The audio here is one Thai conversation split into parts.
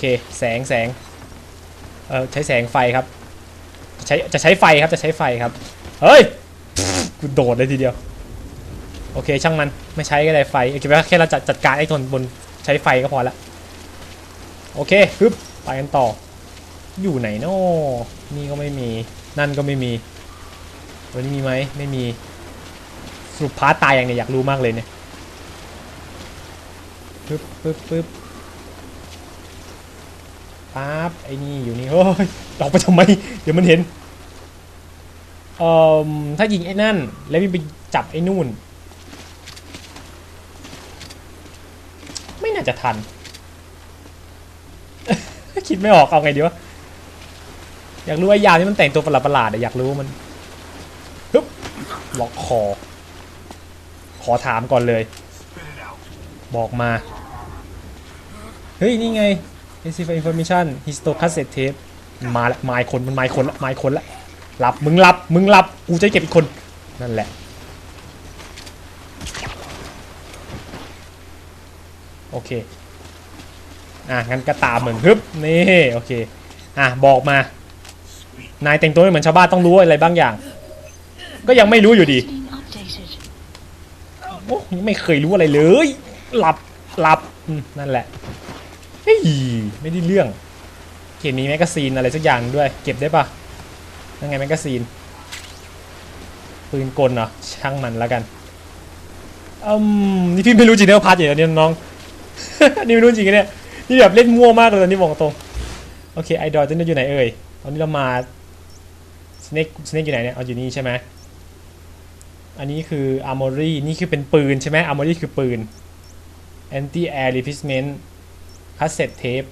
โอเค แสงแสงเออใช้แสงไฟครับ จะใช้จะใช้ไฟครับจะใช้ไฟครับ เฮ้ยกูโดดเลยทีเดียว โอเคช่างมันไม่ใช้ก็ได้ไฟโอเคแค่แค่เราจัดจัดการไอ้ทนบนใช้ไฟก็พอละโอเคปึ๊บไปกันต่อ อยู่ไหนเนาะนี่ก็ไม่มีนั่นก็ไม่มีวันนี้มีไหมไม่มีสรุปพาร์ตตายอย่างเนี่ยอยากรู้มากเลยเนี่ยปึ๊บปึ๊บปึ๊บ ปั๊บไอ้นี่อยู่นี่เฮ้ยออกไปทำไม เดี๋ยวมันเห็นเอ่อถ้ายิงไอ้นั่น แล้ววิ่งไปจับไอ้นู่น ไม่น่าจะทัน คิดไม่ออกเอาไงดีวะอยากรู้ไอ้ยามที่มันแต่งตัวประหลาดๆอะอยากรู้มันฮึบล็อกคอขอถามก่อนเลย บอกมา เฮ้ย นี่ไง Receive information histo cassette tape มาละมาอีกคนมันมาอีกคนละมาอีกคนละหลับมึงหลับมึงหลับกูจะเก็บอีกคนนั่นแหละโอเคอะงั้นก็ตามมึงฮึบนี่โอเคอะบอกมา นายแต่งตัวไม่เหมือนชาวบ้านต้องรู้อะไรบางอย่าง ก็ยังไม่รู้อยู่ดีโอ้ยังไม่เคยรู้อะไรเลย หลับหลับนั่นแหละ เฮ้ยไม่ได้เรื่องเห็นมีแมกกาซีนอะไรสักอย่างด้วย เก็บได้ปะยังไงแมกกาซีน ปืนกลเหรอช่างมันแล้วกันอืมนี่พี่ไม่รู้จริงนะว่าพาร์ทอย่างนี้น้อง นี่ไม่รู้จริงเนี่ย นี่แบบเล่นมั่วมากเลยตอนนี้บอกตรง โอเคไอดอลจะอยู่ไหนเอ่ย ตอนนี้เรามาสเน็กสเน็กอยู่ไหนเนี่ย เอาอยู่นี่ใช่ไหมอันนี้คือ armory นี่คือเป็นปืนใช่ไหม armory คือปืน anti air replacement cassette tape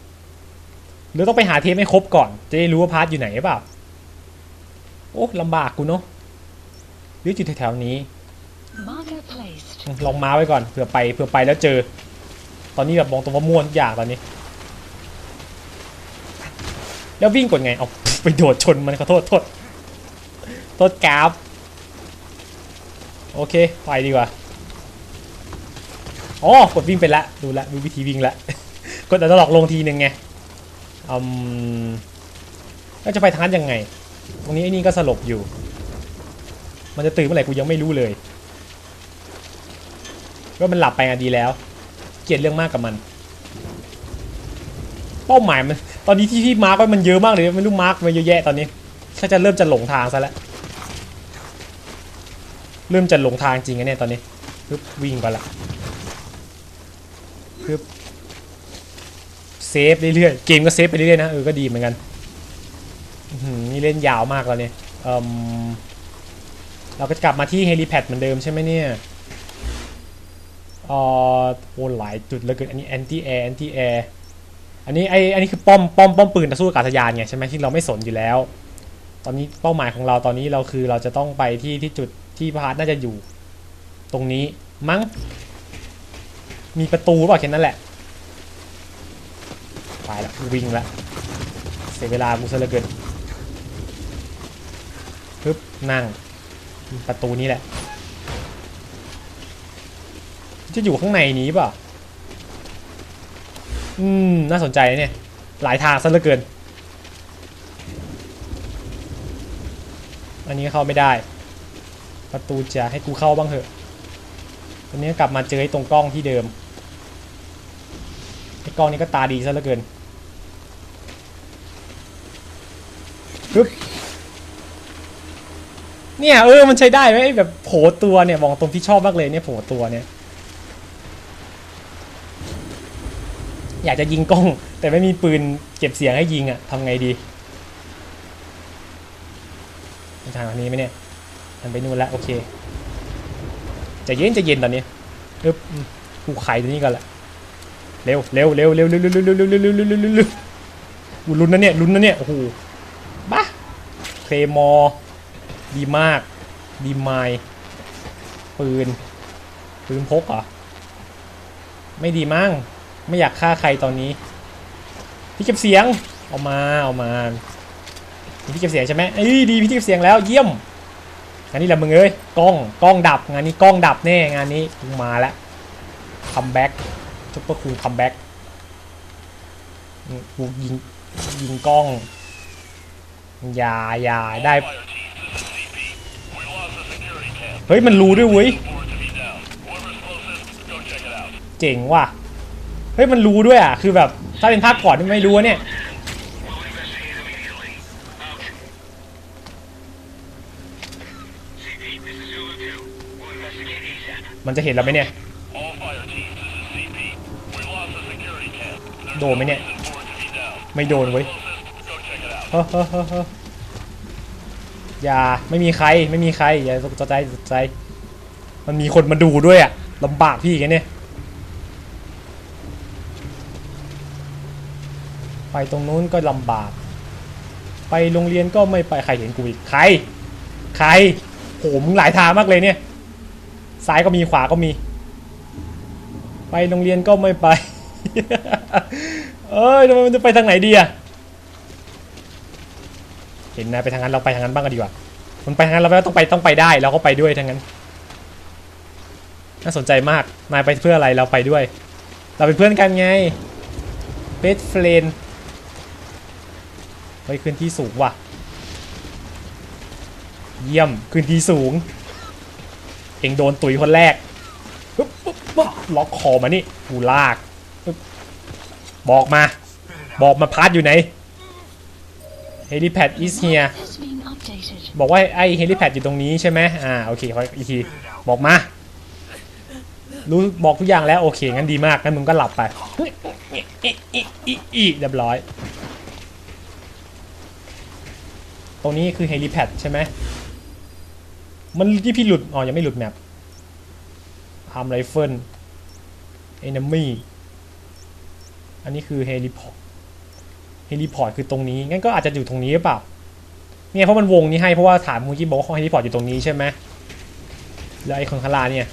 หรือต้องไปหาเทปให้ครบก่อน จะได้รู้ว่าพาร์ทอยู่ไหนหรือเปล่า โอ้ลำบากกูเนาะหรืออยู่แถวๆนี้ Marker placed. ลองมาไว้ก่อนเผื่อไปเผื่อไปแล้วเจอ ตอนนี้แบบมองตรงว่าม่วนทุกอย่างตอนนี้ แล้ววิ่งกดไง เอาไปโดดชนมันขอโทษโทษโทษกราฟโอเค ไปดีกว่า อ๋อ กดวิ่งไปละ ดูละดูวิธีวิ่งละ กดอัลล็อกลงทีหนึ่งไงอืมแล้วจะไปทางนั้นยังไง ตรงนี้ไอ้นี่ก็สลบอยู่ มันจะตื่นเมื่อไหร่กูยังไม่รู้เลยว่ามันหลับไปอะดีแล้ว เกลียดเรื่องมากกับมัน เป้าหมายมัน ตอนนี้ที่พี่มาร์กไว้มันเยอะมากเลยไม่รู้มาร์กมาเยอะแยะตอนนี้ถ้าจะเริ่มจะหลงทางซะแล้วเริ่มจะหลงทางจริงอะเนี่ยตอนนี้ปึ๊บวิ่งก่อนละปึ๊บ เซฟเรื่อยๆเกมก็เซฟไปเรื่อยๆนะเออก็ดีเหมือนกันนี่เล่นยาวมากแล้วเนี่ยเอมเราก็จะกลับมาที่เฮลิแพดเหมือนเดิมใช่ไหมเนี่ยเอ่อโอ้หลายจุดเลยเกินอันนี้ anti air anti air อันนี้ไออันนี้คือป้อมป้อมป้อมปืนต่อสู้อากาศยานไงใช่ไหมที่เราไม่สนอยู่แล้ว ตอนนี้เป้าหมายของเราตอนนี้เราคือเราจะต้องไปที่ที่จุดที่พาร์ทน่าจะอยู่ ตรงนี้มั้งมีประตูหรือเปล่าแค่นั้นแหละ ไปละวิ่งละเสียเวลากูซะเหลือเกินปึ๊บนั่ง ประตูนี้แหละ จะอยู่ข้างในนี้ป่ะ อืม น่าสนใจเนี่ย หลายทางซะเหลือเกิน อันนี้เข้าไม่ได้ ประตูจะให้กูเข้าบ้างเถอะตอนนี้กลับมาเจอไอ้ตรงกล้องที่เดิมไอ้กล้องนี้ก็ตาดีซะเหลือเกินปึ๊บ เนี่ยเออมันใช้ได้ไหมแบบโผล่ตัวเนี่ยบอกตรงที่ชอบมากเลยเนี่ยโผล่ตัวเนี่ย อยากจะยิงกล้อง แต่ไม่มีปืนเก็บเสียงให้ยิงอะ่ะทำไงดีทางนี้ไหมเนี่ยมันไปนู่นแล้วโอเคจะเย็นจะเย็นตอนนี้อึ๊บกูไขตัวนี้ก่อนละเร็วเร็วเร็วเร็วเร็วเร็วเร็วเร็วเร็วเร็วเร็วเร็วเร็วเร็วเร็วอู้ลุ้นนะเนี่ยลุ้นนะเนี่ยโอ้โหบ้าเคลมอร์ ดีมาก ดีไมล์ปืน ปืนพกเหรอ ไม่ดีมั้งไม่อยากฆ่าใครตอนนี้ พี่เก็บเสียงเอามาเอามาพี่เก็บเสียงใช่ไหมเอ้ยดีพี่เก็บเสียงแล้วเยี่ยมงานนี้แหละมึงเอ้ยกล้องกล้องดับงานนี้กล้องดับแน่งานนี้มึงมาแล้วคัมแบ็กจุปเปอร์คูลคัมแบ็กกูยิงยิงกล้องอย่าอย่าได้ เฮ้ยมันรู้ด้วยเว้ยเจ๋งว่ะเฮ้ยมันรู้ด้วยอะคือแบบถ้าเป็นภาคก่อนนี่ไม่รู้เนี่ยมันจะเห็นเราไหมเนี่ยโดนไหมเนี่ยไม่โดนเว้ยเฮ้อเฮ้อเฮ้อ อย่าไม่มีใครไม่มีใครอย่าตกใจตกใจ มันมีคนมาดูด้วยอะลำบากพี่กันเนี่ยไปตรงนู้นก็ลำบาก ไปโรงเรียนก็ไม่ไปใครเห็นกูอีกใคร ใครโหมึงหลายทางมากเลยเนี่ย ซ้ายก็มีขวาก็มี ไปโรงเรียนก็ไม่ไป เอ้ยทำไมมันจะไปทางไหนดีอะ เห็นนายไปทางนั้นเราไปทางนั้นบ้างก็ดีกว่ามันไปทางนั้นเราไม่ต้องไปต้องไปได้เราก็ไปด้วยทางนั้นน่าสนใจมากนายไปเพื่ออะไรเราไปด้วย เราเป็นเพื่อนกันไง best friend ไปขึ้นที่สูงว่ะ เยี่ยมขึ้นที่สูง เองโดนตุ๋ยคนแรกล็อกคอมานี่กูลากบบอกมา บอกมาพาร์ทอยู่ไหน helipad is here บอกว่าไอ้ helipad อยู่ตรงนี้ใช่ไหมอ่าโอเคขออีกทีบอกมา รู้บอกทุกอย่างแล้วโอเคงั้นดีมากงั้นมึงก็หลับไปอิอิอิอิเรียบร้อย ตรงนี้คือ helipad ใช่ไหมมันที่พี่หลุดอ๋อยังไม่หลุดแมปอาร์มไรเฟิลเอนมี่อันนี้คือเฮลิพอ เฮลิพอร์ตคือตรงนี้งั้นก็อาจจะอยู่ตรงนี้หรือเปล่าเนี่ยเพราะมันวงนี้ให้เพราะว่าถามมื่อกี้บอกว่าห้องเฮลิพอร์ตอยู่ตรงนี้ใช่ไหมแล้วไอ้คนข้างล่าเนี่ย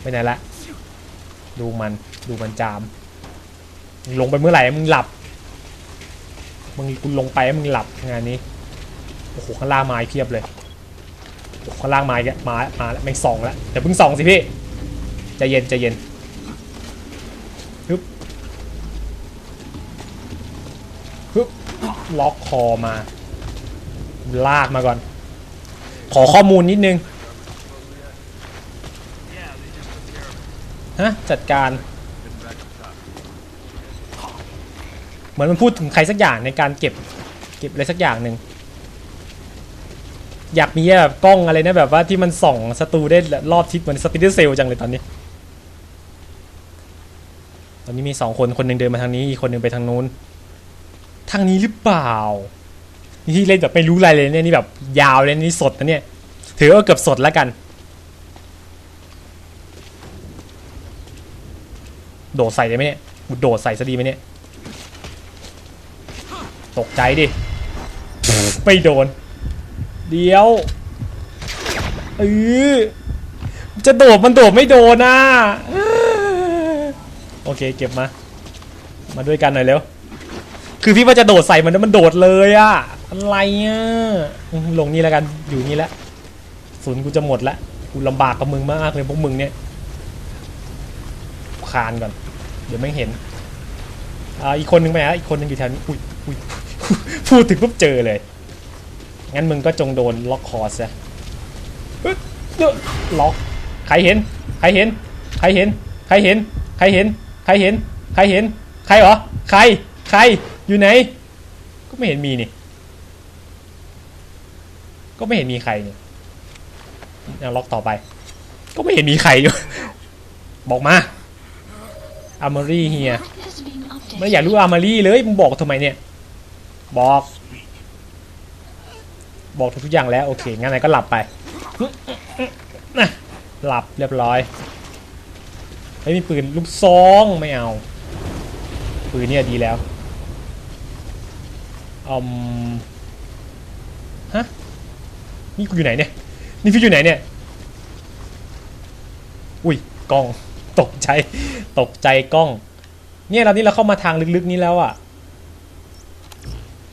ไปไหนละดูมันดูมันจาม ลงไปเมื่อไหร่มึงหลับมึงกูลงไปมึงหลับงานนี้โอ้โหข้างล่างไมาอีกเพียบเลยโอ้ข้างล่างไมาอีกแล้มามาแล้วแม่งสองแล้วเดี๋ยวเพิ่งสองสิพี่ใจเย็นใจเย็นฮึบฮึบ ล็อกคอมา ลากมาก่อน ขอข้อมูลนิดนึงฮะจัดการ เหมือนมันพูดถึงใครสักอย่างในการเก็บ เก็บอะไรสักอย่างหนึ่งอยากมีแบบกล้องอะไรนะแบบว่าที่มันส่องศัตรูได้รอบทิศเหมือนสปิเดอร์เซลจังเลยตอนนี้ ตอนนี้มีสองคนคนหนึ่งเดินมาทางนี้อีกคนหนึ่งไปทางนู้น ทางนี้หรือเปล่า นี่ที่เล่นแบบไม่รู้อะไรเลยเนี่ยนี่แบบยาวเลยนี่สดนะเนี่ย ถือว่าเกือบสดแล้วกัน โดดใส่ได้ไหมเนี่ยกูโดดใส่ซะดีไหมเนี่ย ตกใจดิ ไม่โดน เดี๋ยวเออจะโดดมันโดดไม่โดนนะโอเคเก็บมา มาด้วยกันหน่อยเร็ว คือพี่ว่าจะโดดใส่มันแล้วมันโดดเลยอะอะไรอะอืมลงนี่แล้วกันอยู่นี่แล้วศูนย์กูจะหมดล้วกูลำบากกับมึงมากเลยพวกมึงเนี่ยคานก่อน เดี๋ยวไม่เห็นอ่าอีกคนนึงไปฮะอีกคนนึงอยู่แถวนี้อุ้ยอุ้ยพูดถึงปุ๊บเจอเลย งั้นมึงก็จงโดนล็อกคอซะเอ้ยเอ้ยล็อกใครเห็น ใครเห็น ใครเห็น ใครเห็น ใครเห็น ใครเห็น ใครเห็น ใครเหรอ ใคร ใคร อยู่ไหน ก็ไม่เห็นมีนี่ ก็ไม่เห็นมีใครนี่ยังล็อกต่อไป ก็ไม่เห็นมีใครอยู่ บอกมาอามารีเฮีย Has been updated. ไม่อยากรู้อามารีเลยมึงบอกทำไมเนี่ย บอก บอกทุกอย่างแล้วโอเคงั้นไหนก็หลับไปนะหลับเรียบร้อยไม่มีปืนลูกซองไม่เอา ปืนเนี่ยดีแล้ว อืมฮะนี่กูอยู่ไหนเนี่ย นี่พี่อยู่ไหนเนี่ย อุ้ยกล้องตกใจ ตกใจกล้อง เนี่ยเรานี่เราเข้ามาทางลึกๆนี้แล้วอะ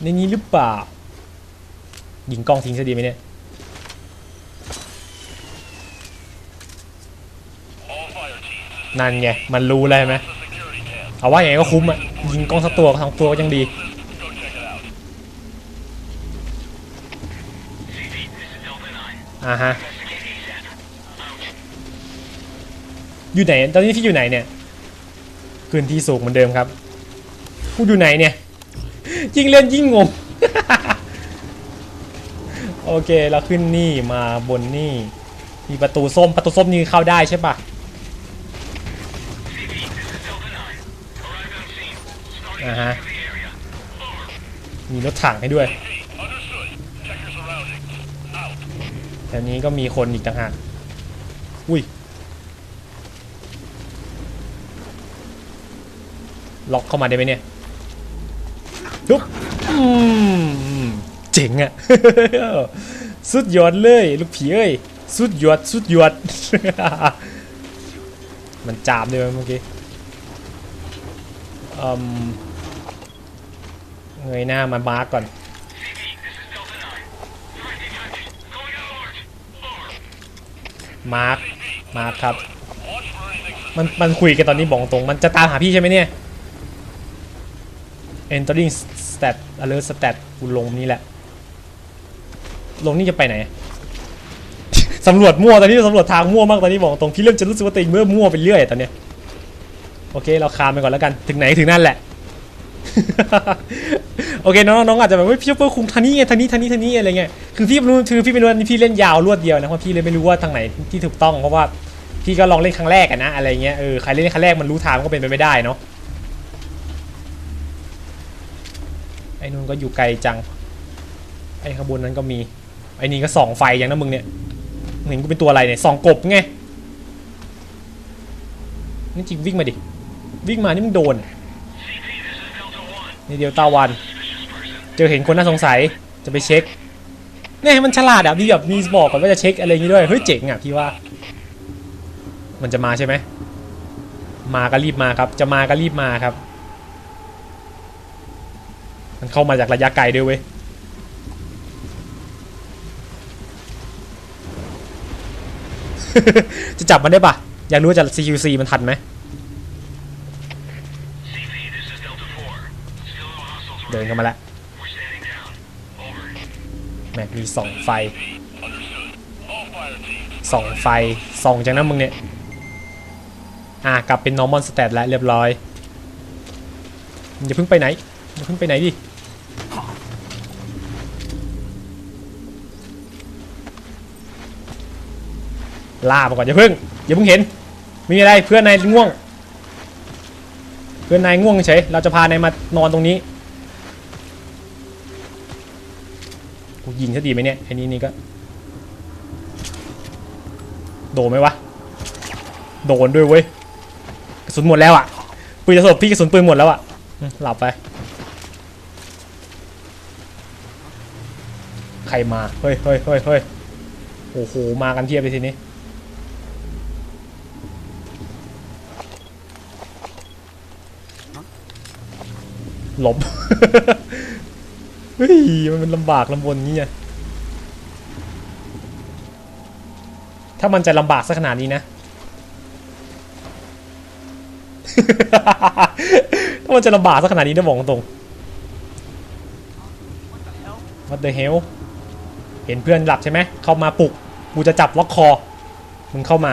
ในนี้หรือเปล่า ยิงกล้องทิ้งซะดีไหมเนี่ยนั่นไง มันรู้แล้วใช่ไหมเอาว่าอย่างไงก็คุ้มอะยิงกล้องสักตัวสองตัวก็ยังดี อ่าฮะ อยู่ไหน ตอนนี้พี่อยู่ไหนเนี่ยพื้นที่สูงเหมือนเดิมครับ กูอยู่ไหนเนี่ย ยิ่งเล่นยิ่งงง โอเคเราขึ้นนี่มาบนนี่ มีประตูส้ม ประตูส้มนี่เข้าได้ใช่ปะอ่าฮะ มีรถถังให้ด้วย แถวนี้ก็มีคนอีกต่างหากอุ้ยล็อกเข้ามาได้ไหมเนี่ยทุบอืมเจ๋งอะสุดยอดเลย ลูกผีเอ้ย สุดยอด สุดยอด มันจามด้วยเมื่อกี้อืมเงยหน้ามามาร์กก่อน มาร์คมาร์คครับ มันมันคุยกันตอนนี้บอกตรงมันจะตามหาพี่ใช่ไหมเนี่ย entering stat alert stat กูลงนี่แหละ ลงนี่จะไปไหนสำรวจมั่วตอนนี้สำรวจทางมั่วมากตอนนี้บอกตรงพี่เริ่มจะรู้สึกว่าตัวเองเริ่มมั่วไปเรื่อยตอนเนี้ยโอเคเราคามไปก่อนแล้วกัน ถึงไหนถึงนั่นแหละ โอเคน้องน้องอาจจะแบบว่าพี่ชอปเปอร์คุงทางนี้ไงทางนี้ทางนี้ทางนี้อะไรเงี้ยคือพี่ไม่รู้คือพี่ไม่รู้ว่พี่เล่นยาวรวดเดียวนะเพราะพี่เลยไม่รู้ว่าทางไหนที่ถูกต้องเพราะว่าพี่ก็ลองเล่นครั้งแรกอะนะอะไรเงี้ยเออใครเล่นครั้งแรกมันรู้ทางก็เป็นไปไม่ได้เนาะไอ้นู่นก็อยู่ไกลจังไอ้ข้างบนนั้นก็มีไอ้นี่ก็ส่องไฟอย่างนะมึงเนี่ยมึงเห็นกูเป็นตัวอะไรเนี่ยส่องกบไงนี่จริงวิ่งมาดิวิ่งมานี่มึงโดน นี่เดียวตาวัน เจอเห็นคนน่าสงสัยจะไปเช็คเนี่ยมันฉลาดอะมีแบบมีบอกก่อนว่าจะเช็คอะไรอย่างงี้ด้วยเฮ้ยเจ๋งอะพี่ว่า มันจะมาใช่ไหมมาก็รีบมาครับ จะมาก็รีบมาครับ มันเข้ามาจากระยะไกลด้วยเว้ยจะจับมันได้ปะอยากรู้จะ CQC มันทันไหม เดินเข้ามาแล้วแม็กมีส่องไฟส่องไฟส่องจากนั้นมึงเนี่ย อะกลับเป็น normal stat แล้วเรียบร้อย อย่าเพิ่งไปไหน อย่าเพิ่งไปไหนดิ ล่ามาก่อนอย่าเพิ่ง อย่าเพิ่งเห็น มีอะไรเพื่อนนายง่วง เพื่อนนายง่วงเฉย เราจะพานายมานอนตรงนี้ ยิงซะดีไหมเนี่ยไอ้นี่นี่ก็ โดนไหมวะ โดนด้วยเว้ยกระสุนหมดแล้วอะปืนจะสบพี่กระสุนปืนหมดแล้วอะหลับไป ใครมาเฮ้ยเฮ้ยเฮ้ยเฮ้ยโอ้โหมากันเทียบเลยทีนี้หลบ ฮ้ย มันเป็นลำบากลำบนงี้ไงถ้ามันจะลำบากสักขนาดนี้นะ ถ้ามันจะลำบากสักขนาดนี้นะบอกตรง What the hell เห็นเพื่อนหลับใช่ไหม เข้ามาปลุก กูจะจับล็อกคอ มึงเข้ามา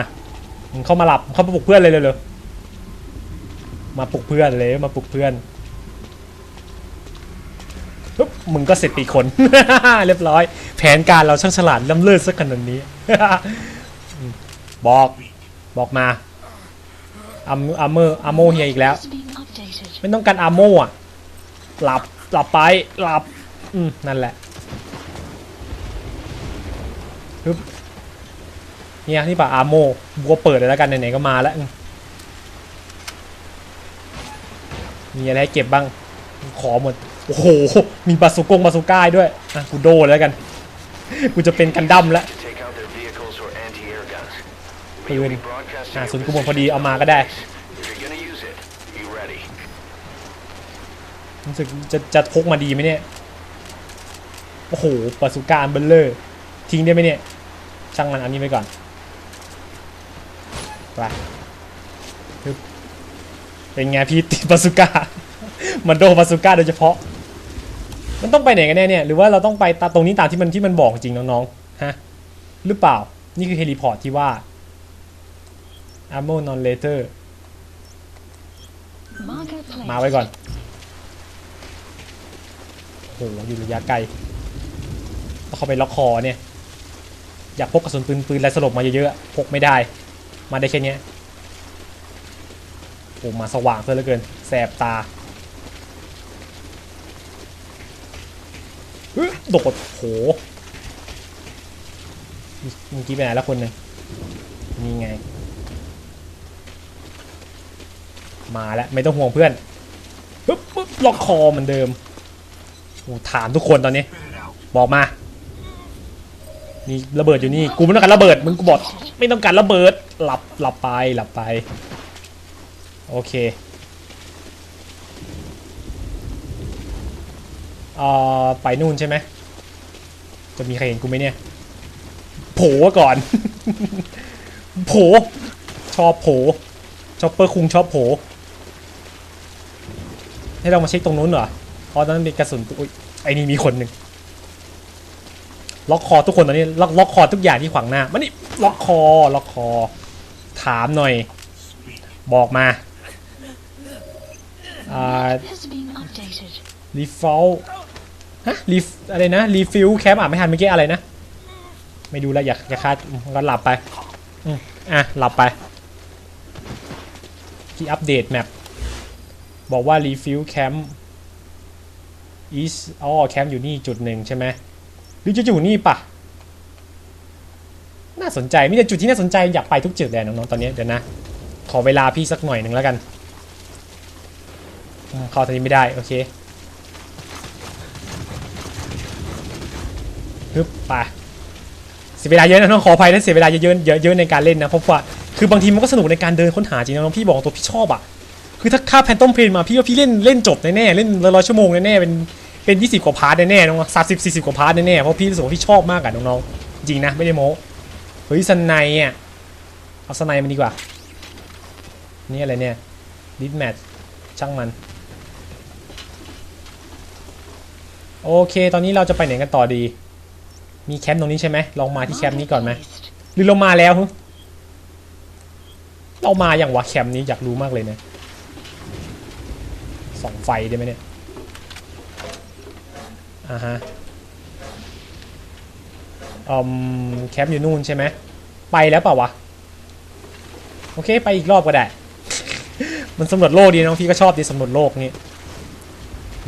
มึงเข้ามาหลับ เข้ามาปลุกเพื่อนเลยเร็วๆมาปลุกเพื่อนเลย มาปลุกเพื่อน มึงก็เสร็จปีคน เรียบร้อย แผนการเราช่างฉลาดล้ำเลิศสักขนาดนี้ บอกบอกมาอัมอัมเมอร์อัมโมเฮียอีกแล้ว ไม่ต้องการอาโมอะ หลับหลับไปหลับ อืมนั่นแหละปึ๊บเนี่ยนี่ป่ะอาโมบัวเปิดเลยแล้วกันไหนๆก็มาแล้ว มีอะไรให้เก็บบ้าง ขอหมด โอ้โห มีบาสุกงบาสุก้าด้วย อะ กูโดนแล้วกัน กูจะเป็นกันดั้มแล้ว to take out their vehicles or anti-air guns. But ปืนอะศูนย์ the กุมพอดีเอามาก็ได้ รู้สึกจะจะพกมาดีไหมเนี่ย โอ้โหบาสุก้าอันเบลเลอร์ ทิ้งได้ไหมเนี่ย ช่างมันอันนี้ไว้ก่อน ไปเป็นไงพี่ติดบาสุก้ามันโดบาซูก้าโดยเฉพาะ มันต้องไปไหนกันแน่เนี่ยหรือว่าเราต้องไปตาตรงนี้ตามที่มันที่มันบอกจริงน้องๆฮะหรือเปล่านี่คือเฮลิพอร์ตที่ว่า ammo non later Marker มา placed. ไว้ก่อนโหอยู่ระยะไกลต้องเข้าไปล็อกคอเนี่ย อยากพกกระสุนปืนปืนและสลบมาเยอะๆพกไม่ได้ มาได้แค่เนี้ยโอ้มาสว่างซะเหลือเกิน แสบตาฮึ โดดโหเมื่อกี้ไปไหนแล้วคนหนึ่งนี่ไง มาแล้วไม่ต้องห่วงเพื่อนปึ๊บปึ๊บล็อกคอเหมือนเดิมโอ้ถามทุกคนตอนนี้ บอกมา นี่ระเบิดอยู่นี่ กูไม่ต้องการระเบิด มึงกูบอกไม่ต้องการระเบิด หลับหลับไปหลับไป โอเคเอ่อไปนู่นใช่ไหม จะมีใครเห็นกูไหมเนี่ย โผล่ก่อน โผล่ชอบโผล่ชอปเปอร์คุงชอบโผล่ให้เรามาเช็คตรงนู้นเหรอเพราะตอนนั้นมีกระสุนอุ้ยไอ้นี่มีคนหนึ่งล็อกคอทุกคนตอนนี้ล็อกล็อกคอทุกอย่างที่ขวางหน้ามันนี่ล็อกคอล็อกคอ ถามหน่อย บอกมาอ่า Has ฮะรีอะไรนะรีฟิลแคมอ่านไม่ทันเมื่อกี้อะไรนะ ไม่ดูแลอยากอยากคาดก็หลับไปอืมอะหลับไปที่อัปเดตแมปบอกว่ารีฟิลแคมป์อีสอ๋อแคมป์อยู่นี่จุดหนึ่งใช่ไหมหรือจะอยู่นี่ปะน่าสนใจมีแต่จุดที่น่าสนใจอยากไปทุกจุดเลยน้องๆตอนนี้เดี๋ยวนะ ขอเวลาพี่สักหน่อยหนึ่งแล้วกันอืมเข้าทางนี้ไม่ได้ โอเค ฮึบไปเสียเวลาเยอะนะน้องขออภัยนะเสียเวลาเยอะๆเยอะในการเล่นนะเพราะว่าคือบางทีมันก็สนุกในการเดินค้นหาจริงนะน้องพี่บอกตัวพี่ชอบอะคือถ้าค่าแพนตอมเพลนมาพี่ว่าพี่เล่นเล่นจบแน่ๆเล่นร้อยชั่วโมงแน่ๆเป็นเป็นยี่สิบกว่าพาร์ทแน่ๆน้องสามสิบสี่สิบกว่าพาร์ทแน่ๆเพราะพี่รู้สึกว่าพี่ชอบมากอะน้องๆจริงนะไม่ได้โม้เฮ้ยสไนอะเอาสไนมันดีกว่านี่อะไรเนี่ยดิสแมทช่างมันโอเค ตอนนี้เราจะไปไหนกันต่อดี มีแคมป์ตรงนี้ใช่ไหมลองมาที่แคมป์นี้ก่อนไหม placed. หรือเรามาแล้วฮึเรามาอย่างวะแคมป์นี้อยากรู้มากเลยเนี่ยส่องไฟได้ไหมเนี่ยอ่าฮะอืมแคมป์อยู่นู่นใช่ไหมไปแล้วเปล่าวะโอเคไปอีกรอบก็ได้ มันสำรวจโลกดีน้องพี่ก็ชอบดีสำรวจโลกนี่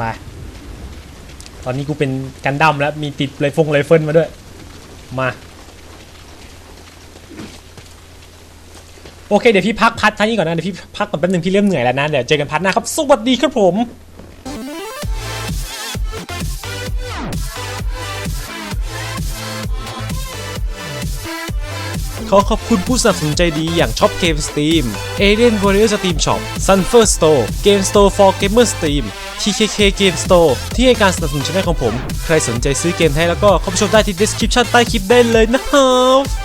มา ตอนนี้กูเป็นกันดั้มแล้วมีติดไรฟงไรเฟิลมาด้วย มา โอเคเดี๋ยวพี่พักพัดท่านี้ก่อนนะ เดี๋ยวพี่พักก่อนแป๊บนึงพี่เริ่มเหนื่อยแล้วนะ เดี๋ยวเจอกันพัดหน้าครับ สวัสดีครับผมขอขอบคุณผู้สนับสนุนใจดีอย่างช็อปเกมสตรีม Alien Warrior Steam Shop Sunfer Store Game Store for Gamer Steam TKK Game Store ที่ให้การสนับสนุนช่องของผม ใครสนใจซื้อเกมไทยแล้วก็เข้าไปชมได้ที่ description ใต้คลิปได้เลยนะครับ